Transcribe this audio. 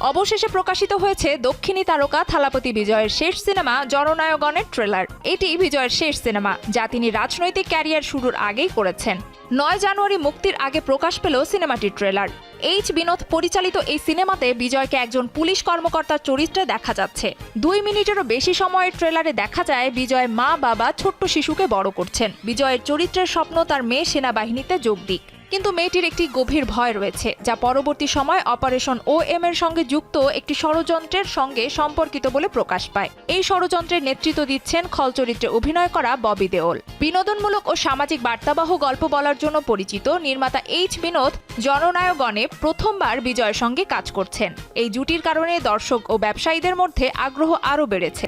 অবশেষে প্রকাশিত হয়েছে দক্ষিণী তারকা থালাপতি বিজয়ের শেষ সিনেমা জননায়গণের ট্রেলার এটি বিজয়ের শেষ সিনেমা, যা তিনি রাজনৈতিক ক্যারিয়ার শুরুর আগেই করেছেন। নয় জানুয়ারি মুক্তির আগে প্রকাশ পেল সিনেমাটির ট্রেলার এইচ বিনোদ পরিচালিত এই সিনেমাতে বিজয়কে একজন পুলিশ কর্মকর্তার চরিত্রে দেখা যাচ্ছে। দুই মিনিটেরও বেশি সময়ের ট্রেলারে দেখা যায় বিজয় মা বাবা ছোট্ট শিশুকে বড় করছেন। বিজয়ের চরিত্রের স্বপ্ন তার মেয়ে সেনাবাহিনীতে যোগ দিক। কিন্তু মেয়েটির একটি গভীর ভয় রয়েছে, যা পরবর্তী সময় অপারেশন ও এম এর সঙ্গে যুক্ত একটি ষড়যন্ত্রের সঙ্গে সম্পর্কিত বলে প্রকাশ পায়। এই ষড়যন্ত্রের নেতৃত্ব দিচ্ছেন খল চরিত্রে অভিনয় করা ববি দেওল। বিনোদনমূলক ও সামাজিক বার্তাবাহ গল্প বলার জন্য পরিচিত নির্মাতা এইচ বিনোদ জননায়গণে প্রথমবার বিজয়ের সঙ্গে কাজ করছেন। এই জুটির কারণে দর্শক ও ব্যবসায়ীদের মধ্যে আগ্রহ আরও বেড়েছে।